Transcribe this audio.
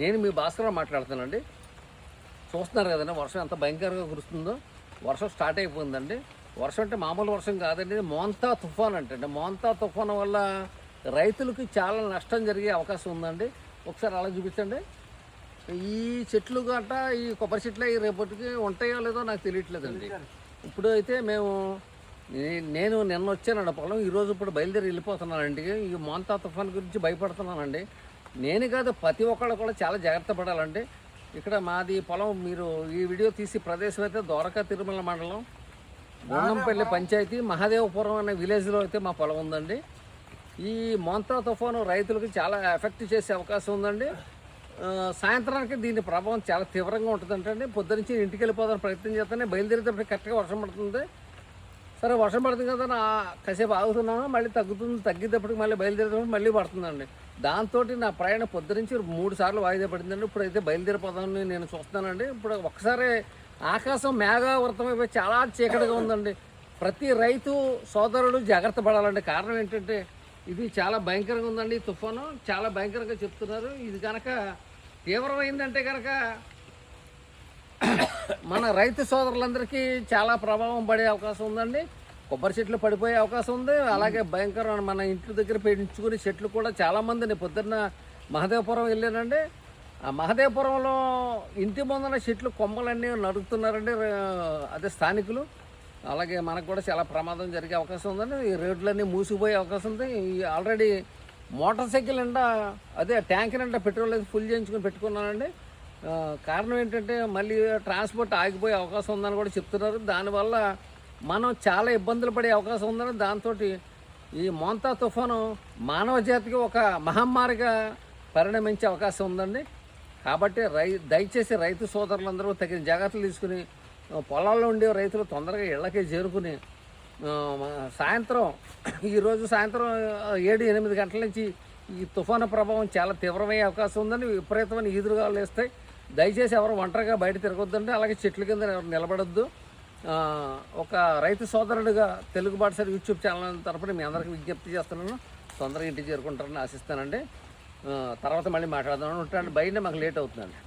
నేను మీ భాస్కర్ మాట్లాడుతానండి చూస్తున్నారు కదండి వర్షం ఎంత భయంకరంగా కురుస్తుందో. వర్షం స్టార్ట్ అయిపోయిందండి. వర్షం అంటే మామూలు వర్షం కాదండి మోంతా తుఫాన్ అంటే. మోంతా తుఫాన్ వల్ల రైతులకి చాలా నష్టం జరిగే అవకాశం ఉందండి. ఒకసారి అలా చూపించండి. ఈ చెట్లు గట్ట ఈ కొబ్బరి చెట్లు ఈ రేపటికి ఉంటాయో లేదో నాకు తెలియట్లేదండి. ఇప్పుడు అయితే మేము నేను నిన్న వచ్చానండి పొలం. ఈరోజు ఇప్పుడు బయలుదేరి వెళ్ళిపోతున్నానండి. ఈ మోంతా తుఫాన్ గురించి భయపడుతున్నానండి. నేను కాదు ప్రతి ఒక్కళ్ళు కూడా చాలా జాగ్రత్త పడాలండి. ఇక్కడ మాది పొలం మీరు ఈ వీడియో తీసి ప్రదేశం అయితే ద్వారకా తిరుమల మండలం గుండంపల్లి పంచాయతీ మహాదేవపురం అనే విలేజ్లో అయితే మా పొలం ఉందండి. ఈ మోంతా తుఫాను రైతులకు చాలా ఎఫెక్ట్ చేసే అవకాశం ఉందండి. సాయంత్రానికి దీని ప్రభావం చాలా తీవ్రంగా ఉంటుందంటండి పొద్దునుంచి ఇంటికి వెళ్ళిపోదాని ప్రయత్నం చేస్తానే బయలుదేరేటప్పుడు కరెక్ట్గా వర్షం పడుతుంది. సరే వర్షం పడుతుంది కదా కాసేపు ఆగుతున్నాను మళ్ళీ తగ్గుతుంది తగ్గేటప్పటికి మళ్ళీ బయలుదేరేటప్పుడు మళ్ళీ పడుతుందండి. దాంతో నా ప్రయాణం పొద్దునుంచి మూడు సార్లు వాయిదా పడిందండి. ఇప్పుడు అయితే బయలుదేరిపోదామని నేను చూస్తున్నానండి. ఇప్పుడు ఒకసారి ఆకాశం మేఘావృతమైపోయి చాలా చీకటిగా ఉందండి. ప్రతి రైతు సోదరుడు జాగ్రత్త పడాలండి. కారణం ఏంటంటే ఇది చాలా భయంకరంగా ఉందండి. ఈ తుఫాను చాలా భయంకరంగా చెప్తున్నారు. ఇది కనుక తీవ్రమైందంటే కనుక మన రైతు సోదరులందరికీ చాలా ప్రభావం పడే అవకాశం ఉందండి. కొబ్బరి చెట్లు పడిపోయే అవకాశం ఉంది. అలాగే భయంకరమైన మన ఇంటి దగ్గర పెంచుకునే చెట్లు కూడా చాలా మందిని పొద్దున్న మహదేవపురం వెళ్ళానండి. ఆ మహదేవపురంలో ఇంటి ముందర చెట్లు కొమ్మలన్నీ నడుగుతున్నారండి ఆ, అదే స్థానికులు. అలాగే మనకు కూడా చాలా ప్రమాదం జరిగే అవకాశం ఉందండి. ఈ రోడ్లన్నీ మూసిపోయే అవకాశం ఉంది. ఈ ఆల్రెడీ మోటార్ సైకిల్ నిండా అదే ట్యాంక్ నిండా పెట్రోల్ అయితే ఫుల్ చేయించుకొని పెట్టుకున్నానండి. కారణం ఏంటంటే మళ్ళీ ట్రాన్స్పోర్ట్ ఆగిపోయే అవకాశం ఉందని కూడా చెప్తున్నారు. దానివల్ల మనం చాలా ఇబ్బందులు పడే అవకాశం ఉందని దాంతో ఈ మోంతా తుఫాను మానవ జాతికి ఒక మహమ్మారిగా పరిణమించే అవకాశం ఉందండి. కాబట్టి రై దయచేసి రైతు సోదరులందరూ తగిన జాగ్రత్తలు తీసుకుని పొలాల్లో ఉండే రైతులు తొందరగా ఇళ్ళకే చేరుకుని సాయంత్రం ఈరోజు సాయంత్రం ఏడు ఎనిమిది గంటల నుంచి ఈ తుఫాను ప్రభావం చాలా తీవ్రమయ్యే అవకాశం ఉందని విపరీతమైన ఈదురుగాలు వేస్తాయి దయచేసి ఎవరు ఒంటరిగా బయట తిరగొద్దండి. అలాగే చెట్ల కింద ఎవరు ఒక రైతు సోదరుడిగా తెలుగు బాటసారి యూట్యూబ్ ఛానల్ తరపున మీ అందరికీ విజ్ఞప్తి చేస్తున్నాను. తొందరగా ఇంటికి చేరుకుంటారని ఆశిస్తానండి. తర్వాత మళ్ళీ మాట్లాడదాం ఉంటాను. బయట మాకు లేట్ అవుతుందండి.